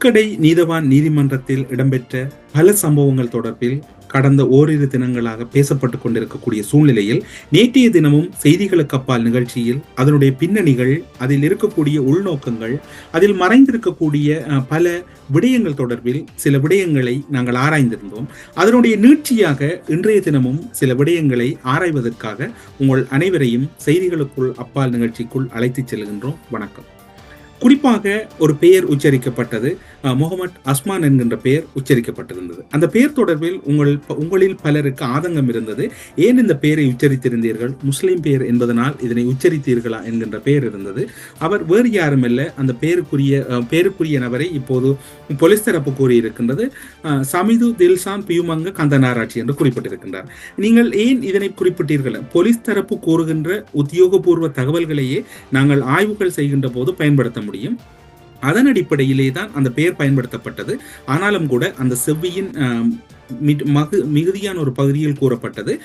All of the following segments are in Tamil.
புதுக்கடை நீதவான் நீதிமன்றத்தில் இடம்பெற்ற பல சம்பவங்கள் தொடர்பில் கடந்த ஓரிரு தினங்களாக பேசப்பட்டு கொண்டிருக்கக்கூடிய சூழ்நிலையில் நேற்றைய தினமும் செய்திகளுக்கு அப்பால் நிகழ்ச்சியில் அதனுடைய பின்னணிகள் அதில் இருக்கக்கூடிய உள்நோக்கங்கள் அதில் மறைந்திருக்கக்கூடிய பல விடயங்கள் தொடர்பில் சில விடயங்களை நாங்கள் ஆராய்ந்திருந்தோம். அதனுடைய நீட்சியாக இன்றைய தினமும் சில விடயங்களை ஆராய்வதற்காக உங்கள் அனைவரையும் செய்திகளுக்குள் அப்பால் நிகழ்ச்சிக்குள் அழைத்துச் செல்கின்றோம். வணக்கம். குறிப்பாக ஒரு பெயர் உச்சரிக்கப்பட்டது முகமட் அஸ்மான் என்கின்ற பெயர் உச்சரிக்கப்பட்டிருந்தது. அந்த பெயர் தொடர்பில் உங்கள் உங்களில் பலருக்கு ஆதங்கம் இருந்தது. ஏன் இந்த பெயரை உச்சரித்திருந்தீர்கள்? முஸ்லீம் பெயர் என்பதனால் இதனை உச்சரித்தீர்களா என்கின்ற பெயர் இருந்தது. அவர் வேறு யாரும் இல்லை அந்த பெயருக்குரிய பெயருக்குரிய நபரை இப்போது போலீஸ் தரப்பு கூறியிருக்கின்றது. சமிது தில்சான் பியுமங்க கந்தனாராட்சி என்று குறிப்பிட்டிருக்கின்றார். நீங்கள் ஏன் இதனை குறிப்பிட்டீர்கள்? போலீஸ் தரப்பு கூறுகின்ற உத்தியோகபூர்வ தகவல்களையே நாங்கள் ஆய்வுகள் செய்கின்ற போது பயன்படுத்த முடியும். அதன் அடிப்படையிலே தான் அந்த பெயர் பயன்படுத்தப்பட்டது. ஆனாலும் கூட அந்த செவ்வியின் மகு மிகுதியான ஒரு பகுதியில் கூறப்பட்டது.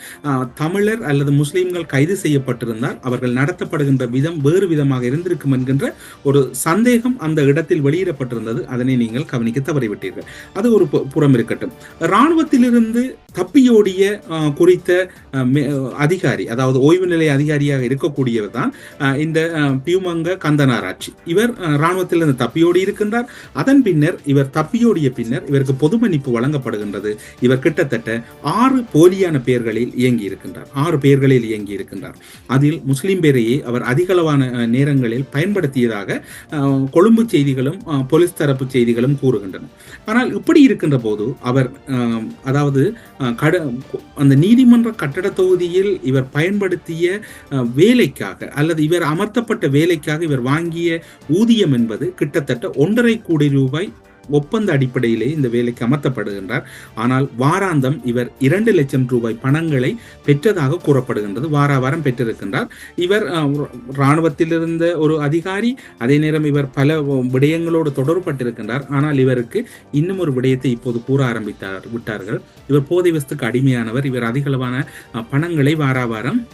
தமிழர் அல்லது முஸ்லீம்கள் கைது செய்யப்பட்டிருந்தால் அவர்கள் நடத்தப்படுகின்ற விதம் வேறு விதமாக இருந்திருக்கும் என்கின்ற ஒரு சந்தேகம் அந்த இடத்தில் வெளியிடப்பட்டிருந்தது. அதனை நீங்கள் கவனிக்க தவறிவிட்டீர்கள். அது ஒரு புறம் இருக்கட்டும். இராணுவத்திலிருந்து தப்பியோடிய குறித்த மே- அதிகாரி அதாவது ஓய்வு நிலை அதிகாரியாக இருக்கக்கூடியவர் தான் இந்த பியூமங்க கந்தனாராட்சி. இவர் இராணுவத்திலிருந்து தப்பியோடி இருக்கின்றார். அதன் பின்னர் இவர் தப்பியோடிய பின்னர் இவருக்கு பொது மன்னிப்பு வழங்கப்படுகின்றது. இவர் கிட்டத்தட்ட ஆறு போலியான பெயர்களில் இயங்கி இருக்கின்றார் ஆறு பெயர்களில் இயங்கி இருக்கின்றார் அதில் முஸ்லிம் பேரையே அவர் அதிகளவான நேரங்களில் பயன்படுத்தியதாக கொழும்பு செய்திகளும் போலீஸ் தரப்பு செய்திகளும் கூறுகின்றன. ஆனால் இப்படி இருக்கின்ற போது அவர் அஹ், அதாவது அஹ், கட அந்த நீதிமன்ற கட்டட தொகுதியில் இவர் பயன்படுத்திய அஹ், வேலைக்காக அல்லது இவர் அமர்த்தப்பட்ட வேலைக்காக இவர் வாங்கிய ஊதியம் என்பது கிட்டத்தட்ட ஒன்றரை கோடி ரூபாய் ஒப்பந்த அடிப்படையிலே இந்த வேலைக்கு அமர்த்தப்படுகின்றார். ஆனால் வாராந்தம் இவர் இரண்டு லட்சம் ரூபாய் பணங்களை பெற்றதாக கூறப்படுகின்றது. வார வாரம் பெற்றிருக்கின்றார். இவர் அஹ், ஒரு அதிகாரி அதே நேரம் இவர் பல விடயங்களோடு தொடர்பட்டிருக்கின்றார் ஆனால் இவருக்கு இன்னும் ஒரு விடயத்தை இப்போது கூற ஆரம்பித்தார் விட்டார்கள். இவர் போதை வஸ்துக்கு அடிமையானவர். இவர் அதிகளவான பணங்களை வார வாரம்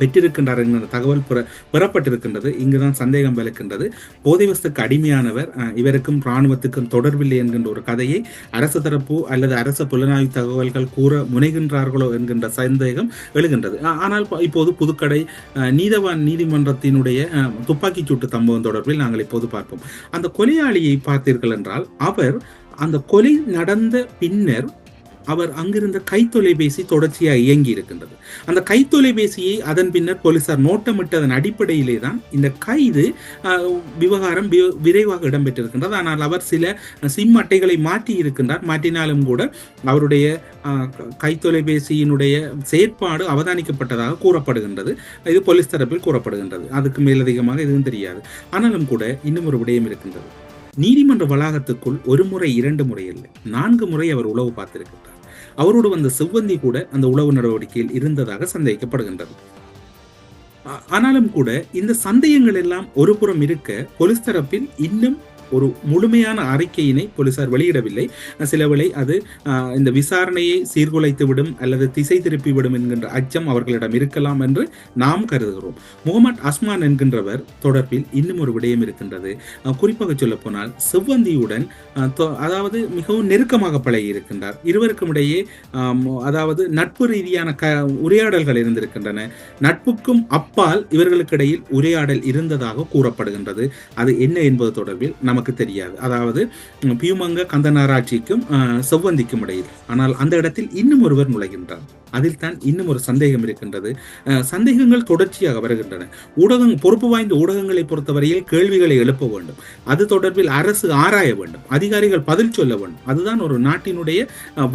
பெற்றிருக்கின்றார் என்கிற தகவல் புற பெறப்பட்டிருக்கின்றது. இங்குதான் சந்தேகம் விளக்கின்றது. போதைவசத்துக்கு அடிமையானவர் இவருக்கும் இராணுவத்துக்கும் தொடர்பில்லை என்கின்ற ஒரு கதையை அரசு தரப்பு அல்லது அரசு புலனாய்வு தகவல்கள் கூற முனைகின்றார்களோ என்கின்ற சந்தேகம் எழுகின்றது. ஆனால் இப்போது புதுக்கடை நீதவான் நீதிமன்றத்தினுடைய துப்பாக்கிச்சூட்டு துப்பாக்கிச் சூட்டு சம்பவம் தொடர்பில் நாங்கள் இப்போது பார்ப்போம். அந்த கொலையாளியை பார்த்தீர்கள் என்றால் அவர் அந்த கொலை நடந்த பின்னர் அவர் அங்கிருந்த கைத்தொலைபேசி தொடர்ச்சியாக இயங்கி இருக்கின்றது. அந்த கைத்தொலைபேசியை அதன் பின்னர் போலீசார் நோட்டமிட்டதன் அடிப்படையிலே தான் இந்த கைது விவகாரம் வி- விரைவாக இடம்பெற்றிருக்கின்றது. ஆனால் அவர் சில சிம் அட்டைகளை மாற்றி இருக்கின்றார். மாற்றினாலும் கூட அவருடைய கைத்தொலைபேசியினுடைய செயற்பாடு அவதானிக்கப்பட்டதாக கூறப்படுகின்றது. இது போலீஸ் தரப்பில் கூறப்படுகின்றது. அதுக்கு மேலதிகமாக எதுவும் தெரியாது. ஆனாலும் கூட இன்னும் ஒரு விடயம் இருக்கின்றது. நீதிமன்ற வளாகத்துக்குள் ஒரு முறை இரண்டு முறை இல்லை. நான்கு முறை அவர் உளவு பார்த்திருக்கின்றார். அவரோடு வந்த செவ்வந்தி கூட அந்த உளவு நடவடிக்கையில் இருந்ததாக சந்தேகிக்கப்படுகின்றது. ஆனாலும் கூட இந்த சந்தேகங்கள் எல்லாம் ஒரு புறம் இருக்க போலீஸ் தரப்பில் இன்னும் ஒரு முழுமையான அறிக்கையினை போலீசார் வெளியிடவில்லை. சிலவேளை அது இந்த விசாரணையை சீர்குலைத்து விடும் அல்லது திசை திருப்பிவிடும் என்கின்ற அச்சம் அவர்களிடம் இருக்கலாம் என்று நாம் கருதுகிறோம். முகமது அஸ்மான் என்கின்றவர் தொடர்பில் இன்னும் ஒரு விடயம் இருக்கின்றது. குறிப்பாக சொல்ல போனால் செவ்வந்தியுடன் அதாவது மிகவும் நெருக்கமாக பழகி இருக்கின்றார் இருவருக்கும் இடையே அதாவது நட்பு ரீதியான க உரையாடல்கள் இருந்திருக்கின்றன. நட்புக்கும் அப்பால் இவர்களுக்கு இடையில் உரையாடல் இருந்ததாக கூறப்படுகின்றது. அது என்ன என்பது தொடர்பில் நமக்கு தெரியாது. அதாவது பியூமங்க கந்தனாராட்சிக்கும் செவ்வந்திக்கும் இடையில். ஆனால் அந்த இடத்தில் இன்னும் ஒருவர் நுழைகின்றார். அதில் தான் இன்னும் ஒரு சந்தேகம் இருக்கின்றது. சந்தேகங்கள் தொடர்ச்சியாக வருகின்றன. ஊடகம் பொறுப்பு வாய்ந்த ஊடகங்களை பொறுத்தவரையில் கேள்விகளை எழுப்ப வேண்டும். அது தொடர்பில் அரசு ஆராய வேண்டும். அதிகாரிகள் பதில் சொல்ல வேண்டும். அதுதான் ஒரு நாட்டினுடைய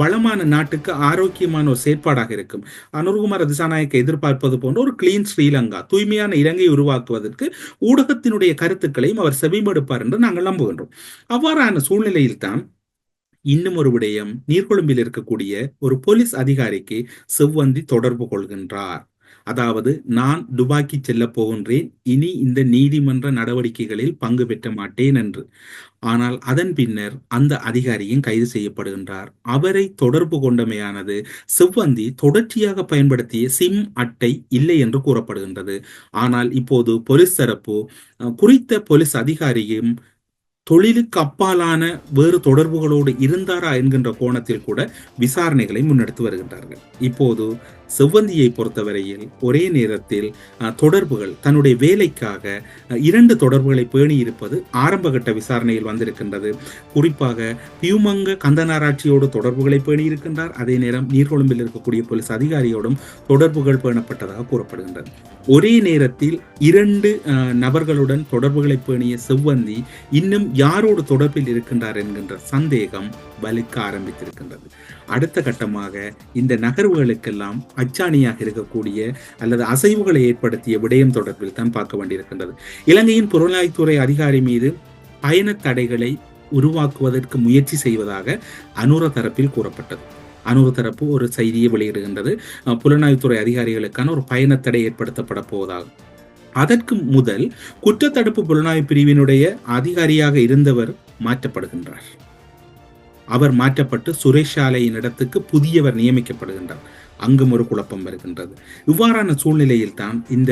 வளமான நாட்டுக்கு ஆரோக்கியமான ஒரு செயற்பாடாக இருக்கும். அனுர்குமார திசாநாயக்க எதிர்பார்ப்பது போன்ற ஒரு கிளீன் ஸ்ரீலங்கா தூய்மையான இலங்கை உருவாக்குவதற்கு ஊடகத்தினுடைய கருத்துக்களையும் அவர் செவிமடுப்பார் என்று நாங்கள் நம்புகின்றோம். அவ்வாறான சூழ்நிலையில் தான் இன்னும் ஒரு விடயம் நீர்கொழும்பில் இருக்கக்கூடிய ஒரு போலீஸ் அதிகாரிக்கு செவ்வந்தி தொடர்பு கொள்கின்றார். அதாவது நான் துபாக்கி செல்ல போகின்றேன் இனி இந்த நீதிமன்ற நடவடிக்கைகளில் பங்கு பெற்ற மாட்டேன் என்று. ஆனால் அதன் பின்னர் அந்த அதிகாரியும் கைது செய்யப்படுகின்றார். அவரை தொடர்பு கொண்டமையானது செவ்வந்தி தொடர்ச்சியாக பயன்படுத்திய சிம் அட்டை இல்லை என்று கூறப்படுகின்றது. ஆனால் இப்போது போலீஸ் தரப்பு குறித்த போலீஸ் அதிகாரியும் தொழிலுக்கு அப்பாலான வேறு தொடர்புகளோடு இருந்தாரா என்கின்ற கோணத்தில் கூட விசாரணைகளை முன்னெடுத்து வருகின்றார்கள். இப்போது செவ்வந்தியை பொறுத்தவரையில் ஒரே நேரத்தில் தொடர்புகள் தன்னுடைய வேலைக்காக இரண்டு தொடர்புகளை பேணி இருப்பது ஆரம்பகட்ட விசாரணையில் வந்திருக்கின்றது. குறிப்பாக பியூமங்க கந்தனாராட்சியோடு தொடர்புகளை பேணி இருக்கின்றார் அதே நேரம் நீர்கொழும்பில் இருக்கக்கூடிய போலீஸ் அதிகாரியோடும் தொடர்புகள் பேணப்பட்டதாக கூறப்படுகின்றது. ஒரே நேரத்தில் இரண்டு நபர்களுடன் தொடர்புகளை பேணிய செவ்வந்தி இன்னும் யாரோடு தொடர்பில் இருக்கின்றார் என்கின்ற சந்தேகம் வலுக்க ஆரம்பித்திருக்கின்றது. அடுத்த கட்டமாக இந்த நகர்வுகளுக்கெல்லாம் அச்சாணியாக இருக்கக்கூடிய அல்லது அசைவுகளை ஏற்படுத்திய விடயம் தொடர்பில் தான் பார்க்க வேண்டியிருக்கின்றது. இலங்கையின் புலனாய்த்துறை அதிகாரி மீது பயண தடைகளை உருவாக்குவதற்கு முயற்சி செய்வதாக அனுர தரப்பில் கூறப்பட்டது. அனுர தரப்பு ஒரு செய்தியை வெளியிடுகின்றது. புலனாய்வுத்துறை அதிகாரிகளுக்கான ஒரு பயணத்தடை ஏற்படுத்தப்பட போவதாகும் அதற்கு முதல் குற்றத்தடுப்பு புலனாய்வு பிரிவினுடைய அதிகாரியாக இருந்தவர் மாற்றப்படுகின்றார். அவர் மாற்றப்பட்டு சுரேஷாலையின் இடத்துக்கு புதியவர் நியமிக்கப்படுகின்றார். அங்கும் ஒரு குழப்பம் வருகின்றது. இவ்வாறான சூழ்நிலையில் தான் இந்த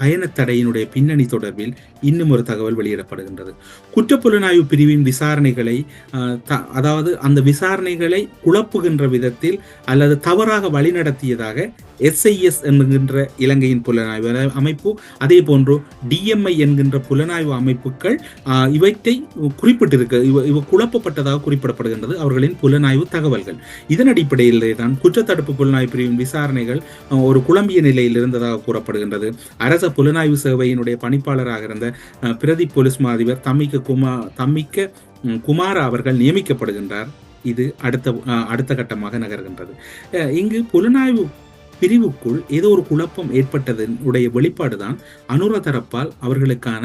பயணத்தடையினுடைய பின்னணி தொடர்பில் இன்னும் ஒரு தகவல் வெளியிடப்படுகின்றது. குற்றப்புலனாய்வு பிரிவின் விசாரணைகளை அதாவது அந்த விசாரணைகளை குழப்புகின்ற விதத்தில் அல்லது தவறாக வழிநடத்தியதாக எஸ்ஐஎஸ் என்கின்ற இலங்கையின் புலனாய்வு அமைப்பு அதே போன்று டிஎம்ஐ என்கின்ற புலனாய்வு அமைப்புகள் இவற்றை குறிப்பிட்டிருக்க இவ இவ குழப்பப்பட்டதாக குறிப்பிடப்படுகின்றது அவர்களின் புலனாய்வு தகவல்கள். இதன் அடிப்படையிலே தான் குற்றத்தடுப்பு புலனாய்வு பிரிவின் விசாரணைகள் ஒரு குழம்பிய நிலையில் இருந்ததாக கூறப்படுகின்றது. அரச புலனாய்வு சேவையினுடைய பணிப்பாளராக இருந்த பிரதி போலீஸ் மாதிபர் தம்மிக்க குமா தம்மிக்க குமார் அவர்கள் நியமிக்கப்படுகின்றார். இது அடுத்த அடுத்த கட்டமாக நகர்கின்றது. இங்கு புலனாய்வு பிரிவுக்குள் ஏதோ ஒரு குழப்பம் ஏற்பட்டதன் உடைய வெளிப்பாடுதான் அனுர தரப்பால் அவர்களுக்கான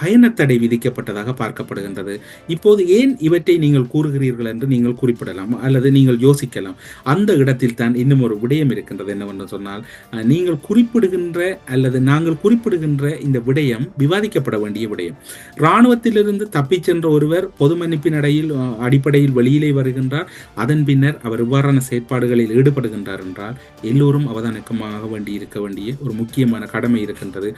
பயணத்தடை விதிக்கப்பட்டதாக பார்க்கப்படுகின்றது. இப்போது ஏன் இவற்றை நீங்கள் கூறுகிறீர்கள் என்று நீங்கள் குறிப்பிடலாம் அல்லது நீங்கள் யோசிக்கலாம். அந்த இடத்தில் தான் இன்னும் ஒரு விடயம் இருக்கின்றது என்னவென்று சொன்னால் நீங்கள் குறிப்பிடுகின்ற அல்லது நாங்கள் குறிப்பிடுகின்ற இந்த விடயம் விவாதிக்கப்பட வேண்டிய விடயம். இராணுவத்திலிருந்து தப்பிச் சென்ற ஒருவர் பொது மன்னிப்பின் அடையில் அடிப்படையில் வெளியிலே வருகின்றார். அதன் பின்னர் அவர் இவ்வாறான செயற்பாடுகளில் ஈடுபடுகின்றார் என்றால் எல்லோரும் எல்லோரும் அவதானக்கமாக வேண்டி இருக்க வேண்டிய ஒரு முக்கியமான கடமை இருக்கின்றது.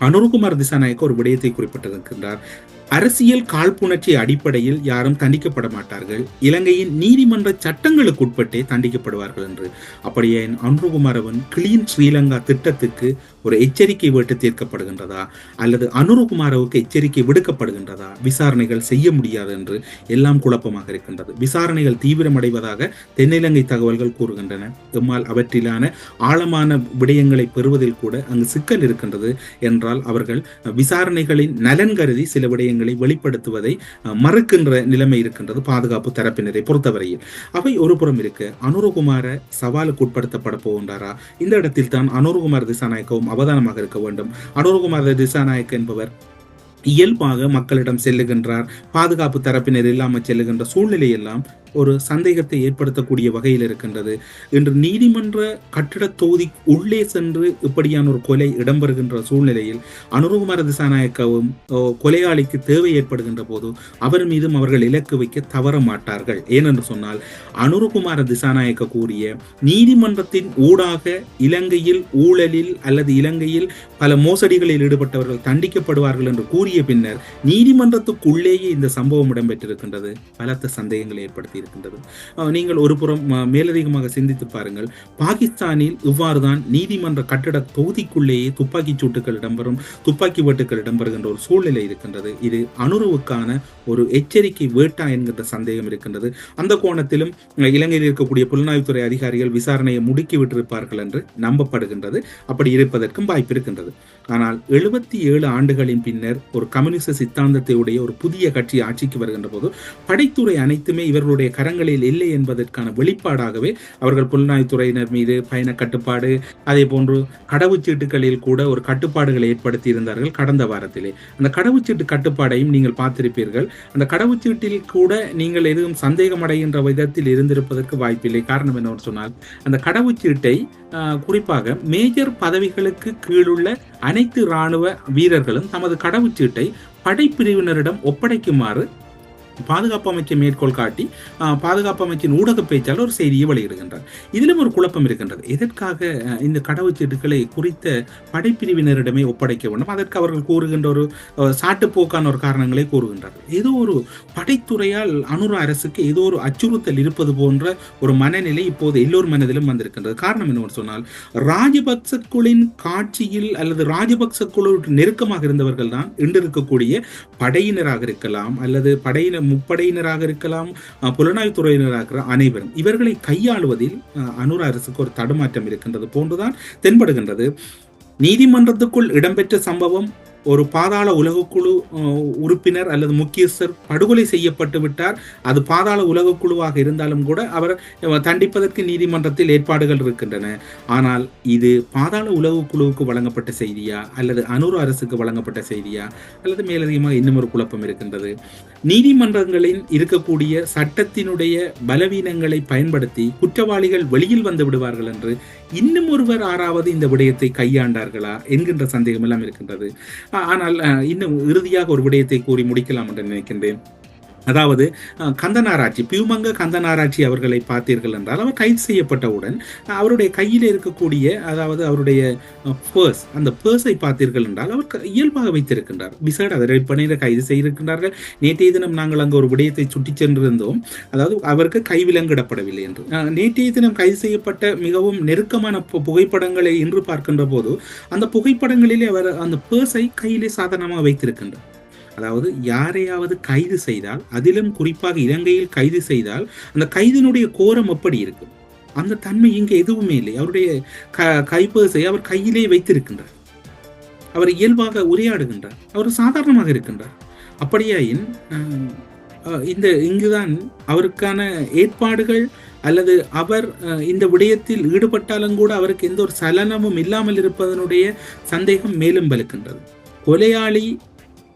அனுர்குமார் திசாநாயக்க ஒரு விடயத்தை குறிப்பிட்டிருக்கின்றார். அரசியல் காழ்ப்புணர்ச்சி அடிப்படையில் யாரும் தண்டிக்கப்பட மாட்டார்கள். இலங்கையின் நீதிமன்ற சட்டங்களுக்கு உட்பட்டே தண்டிக்கப்படுவார்கள் என்று. அப்படியே அனுருகுமாரவன் கிளீன் ஸ்ரீலங்கா திட்டத்துக்கு ஒரு எச்சரிக்கை விட்டு தீர்க்கப்படுகின்றதா? அல்லது அனுருகுமாரவுக்கு எச்சரிக்கை விடுக்கப்படுகின்றதா? விசாரணைகள் செய்ய முடியாது என்று எல்லாம் குழப்பமாக இருக்கின்றது. விசாரணைகள் தீவிரமடைவதாக தென்னிலங்கை தகவல்கள் கூறுகின்றன. எம்மால் அவற்றிலான ஆழமான விடயங்களை பெறுவதில் கூட அங்கு சிக்கல் இருக்கின்றது என்றால் அவர்கள் விசாரணைகளின் நலன் கருதி சில விடயங்கள் விஷயங்களை வெளிப்படுத்துவதை மறுக்கின்ற நிலைமை இருக்கின்றது பாதுகாப்பு தரப்பினரை பொறுத்தவரையில். அவை ஒரு புறம் இருக்கு. அனுரகுமார சவாலுக்கு உட்படுத்தப்பட போகின்றாரா? இந்த இடத்தில் தான் அனுரகுமார் திசாநாயக்கவும் அவதானமாக இருக்க வேண்டும். அனுரகுமார் திசாநாயக் என்பவர் இயல்பாக மக்களிடம் செல்லுகின்றார். பாதுகாப்பு தரப்பினர் இல்லாமல் செல்லுகின்ற சூழ்நிலை எல்லாம் ஒரு சந்தேகத்தை ஏற்படுத்தக்கூடிய வகையில் இருக்கின்றது. இன்று நீதிமன்ற கட்டிட தொகுதி உள்ளே சென்று இப்படியான ஒரு கொலை இடம்பெறுகின்ற சூழ்நிலையில் அனுரகுமார திசாநாயக்கவும் கொலையாளிக்கு தேவை ஏற்படுகின்ற போது அவர் மீதும் அவர்கள் இலக்கு வைக்க தவற மாட்டார்கள். ஏனென்று சொன்னால் அனுரகுமார திசாநாயக்க கூறிய நீதிமன்றத்தின் ஊடாக இலங்கையில் ஊழலில் அல்லது இலங்கையில் பல மோசடிகளில் ஈடுபட்டவர்கள் தண்டிக்கப்படுவார்கள் என்று கூறிய பின்னர் நீதிமன்றத்துக்குள்ளேயே இந்த சம்பவம் இடம்பெற்றிருக்கின்றது. பலத்த சந்தேகங்களை ஏற்படுத்தி இருக்கின்றது. நீங்கள் ஒரு புறம் மேலதிகமாக சிந்தித்து பாருங்கள். பாகிஸ்தானில் இவ்வாறுதான் நீதிமன்ற கட்டிட தொகுதிக்குள்ளேயே துப்பாக்கி சூட்டுகள் இடம்பெறும் துப்பாக்கி வெட்டுக்கள் இடம்பெறுகின்ற ஒரு சூழ்நிலை இருக்கின்றது. இது அணுருவுக்கான ஒரு எச்சரிக்கை வேட்டா என்கின்ற சந்தேகம் இருக்கின்றது. அந்த கோணத்திலும் இலங்கையில் இருக்கக்கூடிய புலனாய்வுத்துறை அதிகாரிகள் விசாரணையை முடுக்கிவிட்டிருப்பார்கள் என்று நம்பப்படுகின்றது. அப்படி இருப்பதற்கும் வாய்ப்பு இருக்கின்றது. ஆனால் எழுபத்தி ஏழு ஆண்டுகளின் பின்னர் ஒரு கம்யூனிச சித்தாந்தத்தை உடைய ஒரு புதிய கட்சி ஆட்சிக்கு வருகின்ற போது படைத்துறை அனைத்துமே இவர்களுடைய கரங்களில் இல்லை என்பதற்கான வெளிப்பாடாகவே அவர்கள் புலனாய்வுத்துறையினர் மீது பயண கட்டுப்பாடு அதே போன்று கடவுச்சீட்டுகளில் கூட ஒரு கட்டுப்பாடுகளை ஏற்படுத்தி இருந்தார்கள் கடந்த வாரத்திலே. அந்த கடவுச்சீட்டு கட்டுப்பாடையும் நீங்கள் பார்த்திருப்பீர்கள். அந்த கடவுச்சீட்டில் கூட நீங்கள் எதுவும் சந்தேகம் அடைகின்ற விதத்தில் இருந்திருப்பதற்கு வாய்ப்பில்லை. காரணம் என்னவென்று சொன்னால் அந்த கடவுச்சீட்டை குறிப்பாக மேஜர் பதவிகளுக்கு கீழுள்ள அனைத்து இராணுவ வீரர்களும் தமது கடவுச்சீட்டை படைப்பிரிவினரிடம் ஒப்படைக்குமாறு பாதுகாப்பு அமைச்சை மேற்கோள் காட்டி பாதுகாப்பு அமைச்சின் ஊடக பேச்சாளர் ஒரு செய்தியை வெளியிடுகின்றார். இதிலும் ஒரு குழப்பம் இருக்கின்றது. எதற்காக இந்த கடவுச்சீட்டுகளை குறித்த படைப்பிரிவினரிடமே ஒப்படைக்க வேண்டும்? அதற்கு அவர்கள் கூறுகின்ற ஒரு சாட்டுப்போக்கான ஒரு காரணங்களை கூறுகின்றார்கள். ஏதோ ஒரு படைத்துறையால் அனுர அரசுக்கு ஏதோ ஒரு அச்சுறுத்தல் இருப்பது போன்ற ஒரு மனநிலை இப்போது எல்லோர் மனதிலும் வந்திருக்கின்றது. காரணம் என்னவென்று சொன்னால் ராஜபக்ச குழுவின் காட்சியில் அல்லது ராஜபக்ச குழு நெருக்கமாக இருந்தவர்கள் தான் இன்று இருக்கக்கூடிய படையினராக இருக்கலாம் அல்லது படையினர் முப்படையினராக இருக்கலாம் புலனாய்வுத்துறையினராக புலனாய்வுத் அனைவரும் இவர்களை கையாளுவதில் அஹ், அனுர அரசுக்கு ஒரு தடுமாற்றம் இருக்கின்றது போன்றுதான் தென்படுகின்றது. நீதிமன்றத்துக்குள் இடம்பெற்ற சம்பவம் ஒரு பாதாள உலகக்குழு உறுப்பினர் அல்லது முக்கியஸ்தர் படுகொலை செய்யப்பட்டு விட்டார். அது பாதாள உலகக்குழுவாக இருந்தாலும் கூட அவர் தண்டிப்பதற்கு நீதிமன்றத்தில் ஏற்பாடுகள் இருக்கின்றன. ஆனால் இது பாதாள உலகக்குழுவுக்கு வழங்கப்பட்ட செய்தியா அல்லது அனூர் அரசுக்கு வழங்கப்பட்ட செய்தியா? அல்லது மேலதிகமாக இன்னும் ஒரு குழப்பம் இருக்கின்றது. நீதிமன்றங்களில் இருக்கக்கூடிய சட்டத்தினுடைய பலவீனங்களை பயன்படுத்தி குற்றவாளிகள் வெளியில் வந்து விடுவார்கள் என்று இன்னும் ஒருவர் ஆறாவது இந்த விடயத்தை கையாண்டார்களா என்கின்ற சந்தேகம் எல்லாம் இருக்கின்றது. ஆனால் அஹ், இன்னும் இறுதியாக ஒரு விடயத்தை கூறி முடிக்கலாம் என்று நினைக்கின்றேன். அதாவது கந்தனாராட்சி பியூமங்க கந்தனாராட்சி அவர்களை பார்த்தீர்கள் என்றால் அவர் கைது செய்யப்பட்டவுடன் அவருடைய கையில் இருக்கக்கூடிய அதாவது அவருடைய பர்ஸ் அந்த பர்ஸை பார்த்தீர்கள் என்றால் அவர் இயல்பாக வைத்திருக்கின்றார். விசேட பணியில் கைது செய்திருக்கின்றார்கள். நேற்றைய தினம் நாங்கள் அங்கு ஒரு விடயத்தை சுட்டி சென்றிருந்தோம். அதாவது அவருக்கு கைவிலங்கிடப்படவில்லை என்று. நேற்றைய தினம் கைது செய்யப்பட்ட மிகவும் நெருக்கமான பு- புகைப்படங்களை இன்று பார்க்கின்ற போது அந்த புகைப்படங்களிலே அவர் அந்த பர்ஸை கையிலே சாதாரணமாக வைத்திருக்கின்றார். அதாவது யாரையாவது கைது செய்தால் அதிலும் குறிப்பாக இலங்கையில் கைது செய்தால் அந்த கைதினுடைய கோரம் எப்படி இருக்கும்? அந்த தன்மை இங்கே எதுவுமே இல்லை. அவருடைய க கைப்பர்ஸை அவர் கையிலே வைத்திருக்கின்றார். அவர் இயல்பாக உரையாடுகின்றார். அவர் சாதாரணமாக இருக்கின்றார். அப்படியாயின் இந்த இங்குதான் அவருக்கான ஏற்பாடுகள் அல்லது அவர் இந்த விடயத்தில் ஈடுபட்டாலும் கூட அவருக்கு எந்த ஒரு சலனமும் இல்லாமல் இருப்பதனுடைய சந்தேகம் மேலும் வலுக்கின்றது கொலையாளி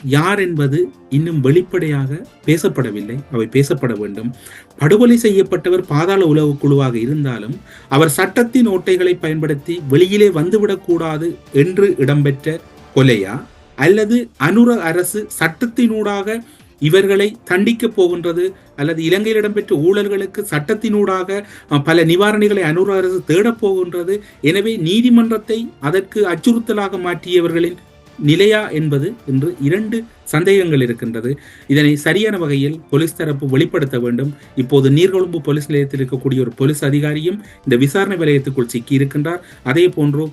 யார் என்பது இன்னும் வெளிப்படையாக பேசப்படவில்லை. அவை பேசப்பட வேண்டும். படுகொலை செய்யப்பட்டவர் பாதாள உலக குழுவாக இருந்தாலும் அவர் சட்டத்தின் ஓட்டைகளை பயன்படுத்தி வெளியிலே வந்துவிடக்கூடாது என்று இடம்பெற்ற கொலையா? அல்லது அனுர அரசு சட்டத்தினூடாக இவர்களை தண்டிக்க போகின்றது? அல்லது இலங்கையில் இடம்பெற்ற ஊழல்களுக்கு சட்டத்தினூடாக பல நிவாரணிகளை அனுர அரசு தேடப் போகின்றது? எனவே நீதிமன்றத்தை அதற்கு அச்சுறுத்தலாக மாற்றியவர்களின் நிலையா என்பது என்று இரண்டு சந்தேகங்கள் இருக்கின்றது. இதனை சரியான வகையில் போலீஸ் தரப்பு வெளிப்படுத்த வேண்டும். இப்போது நீர்கொழும்பு போலீஸ் நிலையத்தில் இருக்கக்கூடிய ஒரு போலீஸ் அதிகாரியும் இந்த விசாரணை வலயத்துக்குள் சிக்கி இருக்கின்றார் அதே போன்று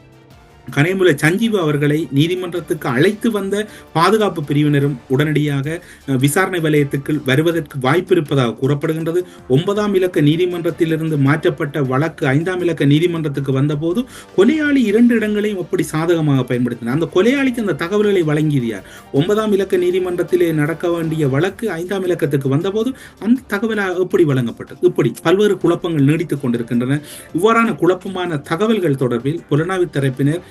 கனைமுல சஞ்சீவு அவர்களை நீதிமன்றத்துக்கு அழைத்து வந்த பாதுகாப்பு பிரிவினரும் உடனடியாக விசாரணை வலயத்துக்கு வருவதற்கு வாய்ப்பு இருப்பதாக கூறப்படுகின்றது. ஒன்பதாம் இலக்க நீதிமன்றத்திலிருந்து மாற்றப்பட்ட வழக்கு ஐந்தாம் இலக்க நீதிமன்றத்துக்கு வந்தபோது கொலையாளி இரண்டு இடங்களையும் அப்படி சாதகமாக பயன்படுத்தினார். அந்த கொலையாளிக்கு அந்த தகவல்களை வழங்கியார் ஒன்பதாம் இலக்க நீதிமன்றத்திலே நடக்க வேண்டிய வழக்கு ஐந்தாம் இலக்கத்துக்கு வந்தபோது அந்த தகவலாக எப்படி வழங்கப்பட்டது? இப்படி பல்வேறு குழப்பங்கள் நீடித்துக் கொண்டிருக்கின்றன. இவ்வாறான குழப்பமான தகவல்கள் தொடர்பில் புலனாய்வு தரப்பினர்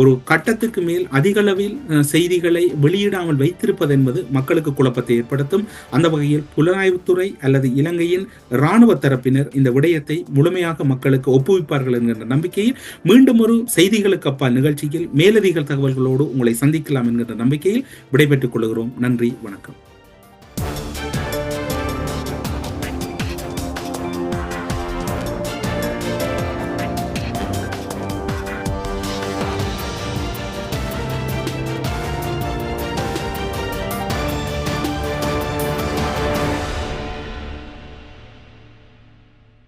ஒரு கட்டத்துக்கு மேல் அதிகளவில் செய்திகளை வெளியிடாமல் வைத்திருப்பது என்பது மக்களுக்கு குழப்பத்தை ஏற்படுத்தும். அந்த வகையில் புலனாய்வுத்துறை அல்லது இலங்கையின் இராணுவ தரப்பினர் இந்த விடயத்தை முழுமையாக மக்களுக்கு ஒப்புவிப்பார்கள் என்கின்ற நம்பிக்கையில் மீண்டும் ஒரு செய்திகளுக்கு அப்பால் நிகழ்ச்சியில் மேலதிக தகவல்களோடு உங்களை சந்திக்கலாம் என்கின்ற நம்பிக்கையில் விடைபெற்றுக் கொள்கிறோம். நன்றி வணக்கம்.